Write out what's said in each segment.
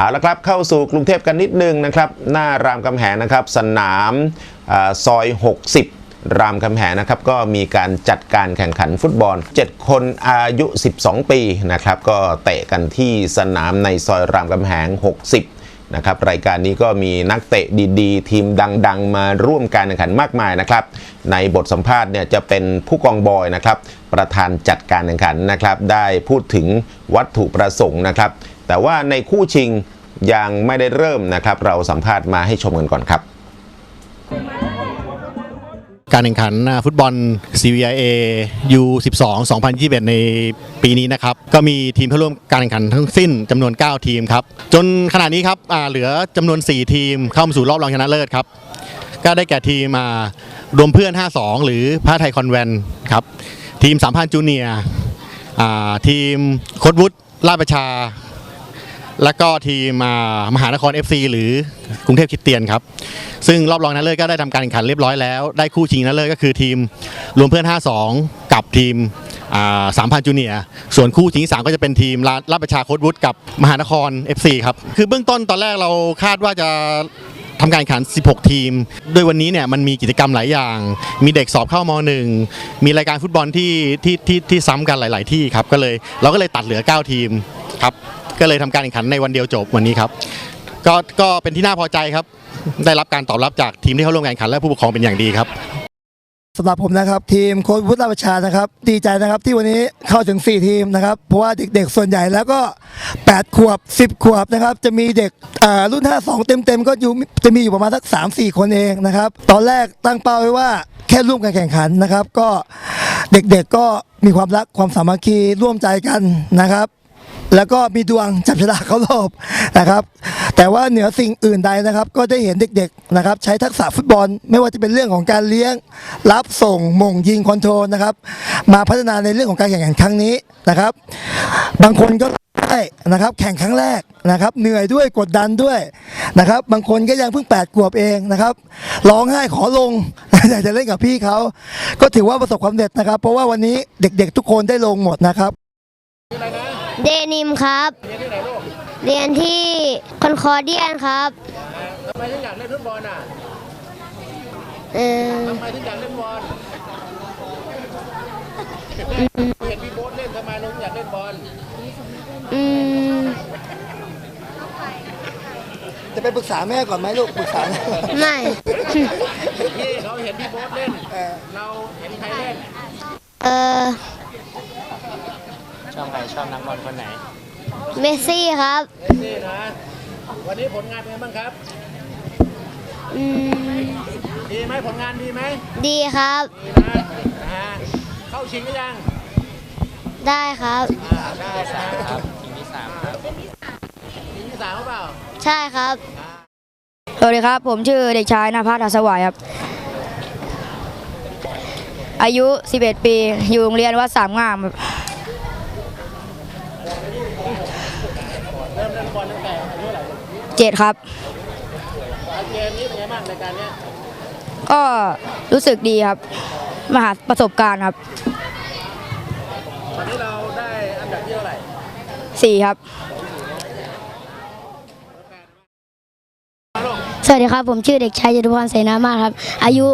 เอาละครับเข้าสู่กรุงเทพกันนิดนึงนะครับ หน้ารามคำแหงนะครับ สนามอซอย 60รามคำแหงนะครับก็มีการจัดการแข่งขันฟุตบอล 7 คนอายุ 12 ปีนะครับก็เตะกันที่สนามในซอยรามคำแหง 60 นะครับรายการนี้ก็มีนักเตะดีๆ ทีมดังๆ มาร่วมการแข่งขันมากมายนะครับ ในบทสัมภาษณ์เนี่ยจะเป็นผู้กองบอยนะครับ ประธานจัดการแข่งขันนะครับ ได้พูดถึงวัตถุประสงค์นะครับ แต่ว่าในคู่ชิงยังไม่ได้เริ่มนะครับ เราสัมภาษณ์มาให้ชมกันก่อนครับการแข่งขันอ่าฟุตบอล CVIA U12 2021 ในปีนี้นะครับ ก็มีทีมเข้าร่วมการแข่งขันทั้งสิ้นจำนวน 9 ทีมครับ จนขณะนี้ครับเหลือจำนวน 4 ทีมเข้ามาสู่รอบรองชนะเลิศครับ ก็ได้แก่ทีมรวมเพื่อน 52 หรือพระไทยคอนแวนต์ครับ ทีมสามพันจูเนียร์ทีมโคดวุฒิราชประชา แล้วก็ทีมมหานคร FC หรือกรุงเทพคริสเตียนครับ ซึ่งรอบรองชนะเลิศก็ได้ทำการแข่งขันเรียบร้อยแล้ว ได้คู่ชิงชนะเลิศก็คือทีมรวมเพื่อน 52 กับทีมสามพันจูเนียร์ส่วนคู่ชิงที่สามก็จะเป็นทีมราราชประชาโคดวุฒกับมหานคร FC ครับ คือเบื้องต้นตอนแรกเราคาดว่าจะทำการแข่งขัน 16 ทีมโดยวันนี้เนี่ยมันมีกิจกรรมหลายอย่าง มีเด็กสอบเข้ามหนึ่งมีรายการฟุตบอลที่ที่ที่ที่ซ้ำกันหลาย ๆ ที่ครับ ก็เลยเราก็เลยตัดเหลือ 9 ทีมครับ ก็เลยทำการแข่งขันในวันเดียวจบวันนี้ครับก็ก็เป็นที่น่าพอใจครับ ได้รับการตอบรับจากทีมที่เข้าร่วมแข่งขันและผู้ปกครองเป็นอย่างดีครับสำหรับผมนะครับ ทีมโค้ชพุทธราชประชานะครับ ดีใจนะครับที่วันนี้เข้าถึง 4 ทีมนะครับ เพราะว่าเด็กๆส่วนใหญ่แล้วก็ 8 ขวบ 10 ขวบนะครับ จะมีเด็กอ่ารุ่น 52 เต็มๆ ก็อยู่จะมีอยู่ประมาณสัก 3-4 คนเองนะครับ ตอนแรกตั้งเป้าไว้ว่าแค่ร่วมการแข่งขันนะครับ ก็เด็กๆก็มีความรักความสามัคคีร่วมใจกันนะครับ แล้วก็มีดวงจับฉลากเขารอบนะครับ แต่ว่าเหนือสิ่งอื่นใดนะครับ ก็ได้เห็นเด็กๆนะครับ ใช้ทักษะฟุตบอล ไม่ว่าจะเป็นเรื่องของการเลี้ยง รับส่งมงยิงคอนโทรลนะครับ มาพัฒนาในเรื่องของการแข่งขันครั้งนี้นะครับ บางคนก็ได้นะครับแข่งครั้งแรกนะครับเหนื่อยด้วยกดดันด้วยนะครับ บางคนก็ยังเพิ่งแปดขวบเองนะครับร้องไห้ขอลงอยากจะเล่นกับพี่เขาก็ถือว่าประสบความสำเร็จนะครับ เพราะว่าวันนี้เด็กๆทุกคนได้ลงหมดนะครับ เดนิมครับ เรียนที่คอนคอร์เดียนครับทำไมถึงอยากเล่นฟุตบอลอะเออทำไมถึงอยากเล่นบอลเห็นพี่โบ๊ทเล่นทำไมเราถึงอยากเล่นบอลอืมจะไปปรึกษาแม่ก่อนไหมลูกปรึกษาไม่ พี่เขาเห็นพี่โบ๊ทเล่น เราเห็นใครเล่น เออ ชอบใครชอบนักบอลคนไหน เมสซี่ครับนี่นะ วันนี้ผลงานเป็นไงบ้างครับ อืม ดีไหมผลงานดีไหมดีครับ ดีนะนะฮะเข้าชิงหรือยังได้ครับ อ่าได้นะครับทีมที่สามครับชิงที่สามหรือเปล่าใช่ครับสวัสดีครับ ผมชื่อเด็กชายนภัสอัศวายครับ อายุ 11 ปี อยู่โรงเรียนวัดสามงามครับ เริ่มเล่นบอลตั้งแต่อายุเท่าไหร่ เจ็ดครับเกมนี้เป็นไงบ้างรายการเนี้ยก็รู้สึกดีครับมาหาประสบการณ์ครับวันนี้เราได้อันดับที่เท่าไหร่สี่ครับ สวัสดีครับ ผมชื่อเด็กชายจตุพรเสนามาศครับ อายุ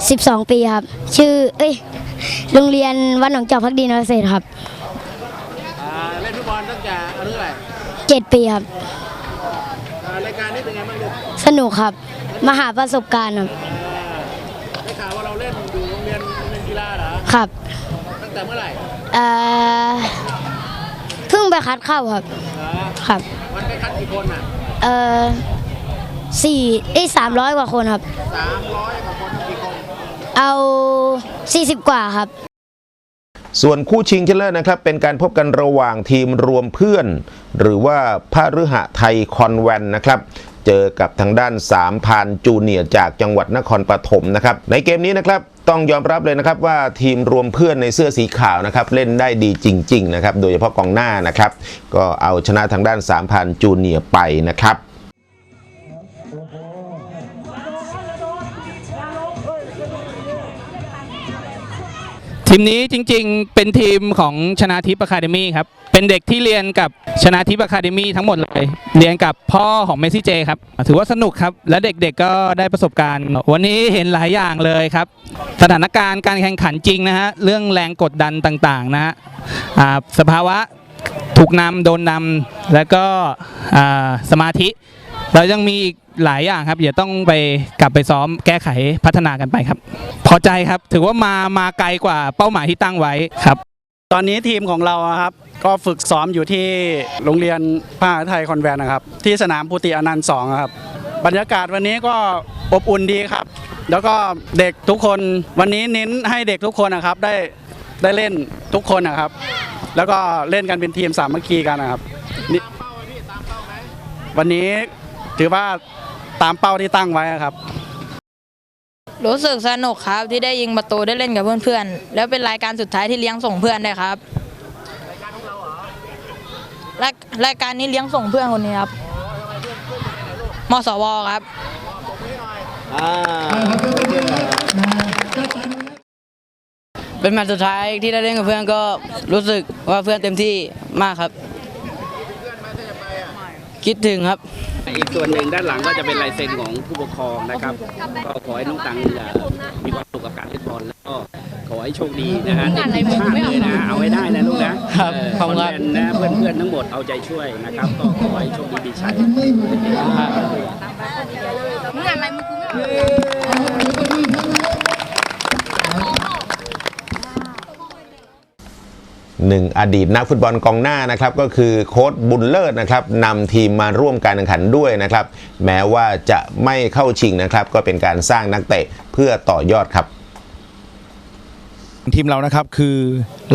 12 ปีครับ ชื่อ เอ้ย โรงเรียนวัดหนองจอกพักดีนรเศรษฐ์ครับอ่าเล่นฟุตบอลตั้งแต่อายุเท่าไหร่7ปีครับ สนุกครับมาหาประสบการณ์ครับได้ข่าวว่าเราเล่นอยู่โรงเรียนโรงเรียนกีฬาเหรอครับตั้งแต่เมื่อไหร่เอ่อเพิ่งไปคัดเข้าครับเหรอครับ วันไปคัดกี่คนอะเอ่อสี่ไอ้สามร้อยกว่าคนครับ สามร้อยกว่าคนกี่คน เอา 40 กว่าครับ ส่วนคู่ชิงชนะเลิศนะครับ เป็นการพบกันระหว่างทีมรวมเพื่อน หรือว่าพระฤหะไทยคอนแวนต์นะครับ เจอกับทางด้านสามพานจูเนียจากจังหวัดนครปฐมนะครับในเกมนี้นะครับต้องยอมรับเลยนะครับว่าทีมรวมเพื่อนในเสื้อสีขาวนะครับเล่นได้ดีจริง ๆ นะครับ โดยเฉพาะกองหน้านะครับ ก็เอาชนะทางด้านสามพานจูเนียไปนะครับ ทีมนี้จริงๆ เป็นทีมของชนาทิพย์อะคาเดมี่ครับ เป็นเด็กที่เรียนกับชนาทิพย์อะคาเดมี่ทั้งหมดเลย เรียนกับพ่อของเมซี่เจครับ ถือว่าสนุกครับ และเด็กๆก็ได้ประสบการณ์ วันนี้เห็นหลายอย่างเลยครับ สถานการณ์การแข่งขันจริงนะฮะ เรื่องแรงกดดันต่างๆนะฮะสภาวะถูกนำโดนนำแล้วก็สมาธิ เรายังมีอีกหลายอย่างครับเดี๋ยวต้องไปกลับไปซ้อมแก้ไขพัฒนากันไปครับ พอใจครับถือว่ามามาไกลกว่าเป้าหมายที่ตั้งไว้ครับ ตอนนี้ทีมของเราครับ ก็ฝึกซ้อมอยู่ที่โรงเรียนพระไทยคอนแวนต์นะครับ ที่สนามพุติอนันต์สองครับ บรรยากาศวันนี้ก็อบอุ่นดีครับ แล้วก็เด็กทุกคนวันนี้เน้นให้เด็กทุกคนนะครับได้ได้เล่นทุกคนนะครับ แล้วก็เล่นกันเป็นทีมสามัคคีกันนะครับวันนี้ ถือว่าตามเป้าที่ตั้งไว้ครับ รู้สึกสนุกครับที่ได้ยิงประตูได้เล่นกับเพื่อนๆ แล้วเป็นรายการสุดท้ายที่เลี้ยงส่งเพื่อนได้วยครับ รายรายการนี้เลี้ยงส่งเพื่อนคนนี้ครับมสวครับ เป็นแมตช์สุดท้ายที่ได้เล่นกับเพื่อนก็รู้สึกว่าเพื่อนเต็มที่มากครับ คิดถึงครับ อีกส่วนหนึ่งด้านหลังก็จะเป็นลายเซ็นของผู้ปกครองนะครับ ก็ขอให้น้องตังเอ่อมีความสุขกับการเล่นบอลแล้วก็ขอให้โชคดีนะฮะติดทีมชาติเลยนะเอาไว้ได้นะลูกนะครับเขอบคุณครับนแนะเพื่อนๆทั้งหมดเอาใจช่วยนะครับ ก็ขอให้โชคดีมีชัย หนึ่งอดีตนักฟุตบอลกองหน้านะครับก็คือโค้ดบุญเลิศนะครับนำทีมมาร่วมการแข่งขันด้วยนะครับแม้ว่าจะไม่เข้าชิงนะครับก็เป็นการสร้างนักเตะเพื่อต่อยอดครับทีมเรานะครับคือ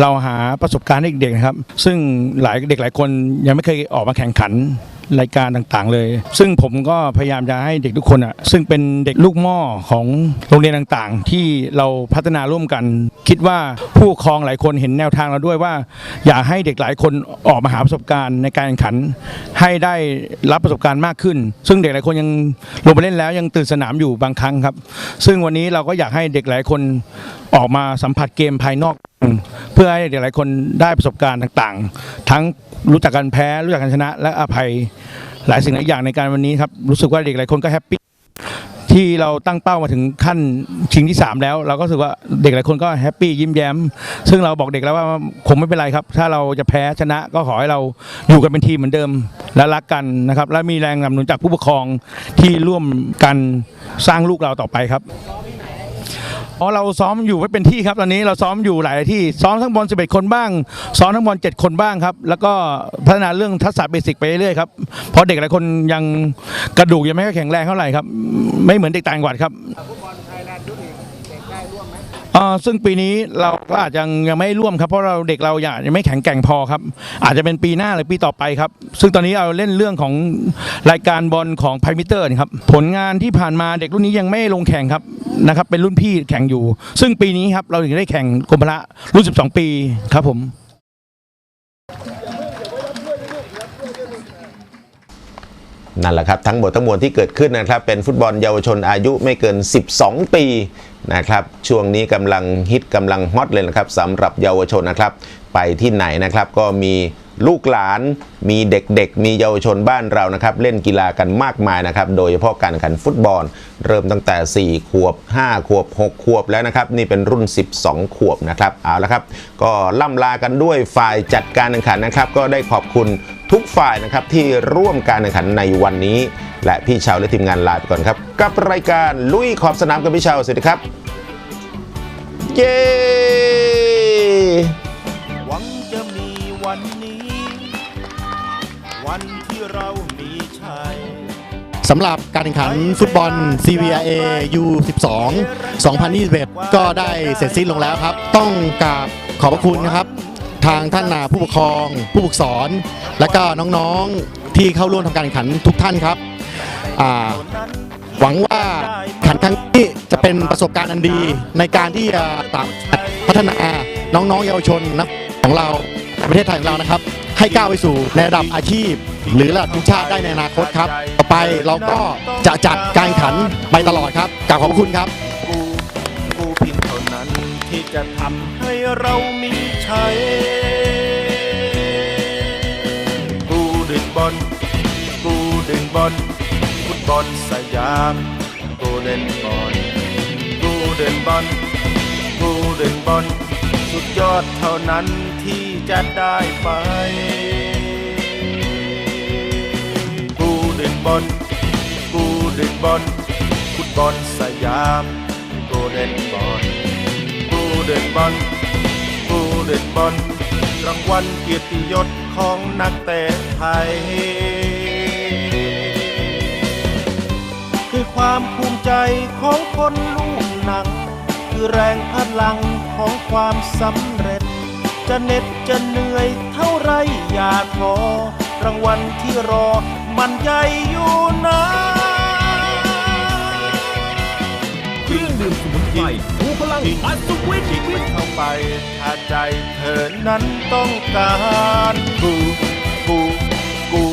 เราหาประสบการณ์ให้เด็กๆนะครับ ซึ่งหลายเด็กหลายคนยังไม่เคยออกมาแข่งขัน รายการต่างๆ เลย ซึ่งผมก็พยายามจะให้เด็กทุกคนอะซึ่งเป็นเด็กลูกหม้อของโรงเรียนต่างๆ ที่เราพัฒนาร่วมกัน คิดว่าผู้ปกครองหลายคนเห็นแนวทางเราด้วยว่า อยากให้เด็กหลายคนออกมาหาประสบการณ์ในการแข่งขัน ให้ได้รับประสบการณ์มากขึ้น ซึ่งเด็กหลายคนยังลงไปเล่นแล้วยังตื่นสนามอยู่บางครั้งครับ ซึ่งวันนี้เราก็อยากให้เด็กหลายคนออกมาสัมผัสเกมภายนอก พื่อให้เด็กหลายคนได้ประสบการณ์ต่างๆ ทั้งรู้จักการแพ้รู้จักการชนะ และอภัยหลายสิ่งหลายอย่างในการวันนี้ครับรู้สึกว่าเด็กหลายคนก็แฮปปี้ที่เราตั้งเป้ามาถึงขั้นชิงที่ 3 แล้ว เราก็รู้สึกว่าเด็กหลายคนก็แฮปปี้ยิ้มแย้ม ซึ่งเราบอกเด็กแล้วว่าคงไม่เป็นไรครับ ถ้าเราจะแพ้ชนะก็ขอให้เราอยู่กันเป็นทีมเหมือนเดิม และรักกันนะครับ และมีแรงสนับสนุนจากผู้ปกครองที่ร่วมกันสร้างลูกเราต่อไปครับ อ๋อเราซ้อมอยู่ไม่เป็นที่ครับตอนนี้เราซ้อมอยู่หลายที่ซ้อมทั้งบอล11 คนบ้าง ซ้อมทั้งบอล7คนบ้างครับ แล้วก็พัฒนาเรื่องทักษะเบสิกไปเรื่อยครับเพราะเด็กหลายคนยังกระดูกยังไม่ค่อยแข็งแรงเท่าไหร่ครับ ไม่เหมือนเด็กต่างจังหวัดครับ อ่าซึ่งปีนี้เราก็อาจจะยังไม่ร่วมครับเพราะเราเด็กเรายังไม่แข็งแกร่งพอครับ อาจจะเป็นปีหน้าหรือปีต่อไปครับ ซึ่งตอนนี้เราเล่นเรื่องของรายการบอลของไพมิเตอร์ครับผลงานที่ผ่านมาเด็กรุ่นนี้ยังไม่ลงแข่งครับนะครับเป็นรุ่นพี่แข่งอยู่ ซึ่งปีนี้ครับเราถึงได้แข่งกรมพละรุ่น 12 ปีครับผม นั่นแหละครับทั้งหมดทั้งมวลที่เกิดขึ้นนะครับเป็นฟุตบอลเยาวชนอายุไม่เกิน 12 ปีนะครับช่วงนี้กำลังฮิตกำลังฮอตเลยนะครับสำหรับเยาวชนนะครับ ไปที่ไหนนะครับก็มีลูกหลานมีเด็กๆ มีเยาวชนบ้านเรานะครับ เล่นกีฬากันมากมายนะครับ โดยเฉพาะการแข่งขันฟุตบอล เริ่มตั้งแต่ 4 ขวบ 5 ขวบ 6 ขวบแล้วนะครับ นี่เป็นรุ่น 12 ขวบนะครับเอาละครับ ก็ล่ำลากันด้วยฝ่ายจัดการแข่งขันนะครับ ก็ได้ขอบคุณ ทุกฝ่ายนะครับที่ร่วมการแข่งขันในวันนี้ และพี่ชาวและทีมงานลาไปก่อนครับ กับรายการลุยขอบสนามกับพี่ชาวสวัสดีครับ เย้หวังจะมีวันนี้ วันที่เรามีชัยสำหรับการแข่งขันฟุตบอล CVIA U12 2021 ก็ได้เสร็จสิ้นลงแล้วครับ ต้องกราบขอบพระคุณนะครับ ทางท่านนาผู้ปกครอง ผู้ฝึกสอน และก็น้องๆที่เข้าร่วมทำการแข่งขันทุกท่านครับหวังว่าขันครั้งนี้จะเป็นประสบการณ์อันดีในการที่จะพัฒนาน้องๆเยาวชนนะของเราประเทศไทยของเรานะครับ ให้ก้าวไปสู่ในระดับอาชีพ หรือระดับทีมชาติได้ในอนาคตครับ ต่อไปเราก็จะจัดการแข่งขันไปตลอดครับกราบขอบคุณครับ ที่จะทำให้เรามีชัยกูดึงบอลกูดึงบอลฟุตบอลสยามกูเล่นบอลกูเดินบอลกูเดินบอลสุดยอดเท่านั้นที่จะได้ไปกูเดินบอลกูเดินบอลฟุตบอลสยามกูเล่นบอล เดินบอลกูเดินบอลรางวัลเกียรติยศของนักเตะไทย คือความภูมิใจของคนลูกหนัง คือแรงพลังของความสำเร็จ จะเหน็ดจะเหนื่อยเท่าไรอย่าท้อรางวัลที่รอมันใหญ่อยู่นะ เครื่องดื่มสมุนไพรชูพลังอัศวินจิตมันเข้าไปถ้าใจเธอนั้นต้องการกูกูกู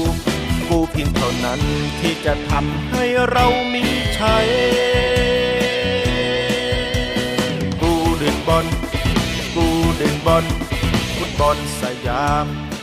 กูเพียงเท่านั้นที่จะทำให้เรามีชัยกูดึงบอลกูดึงบอลฟุตบอลสยามกูเล่นบ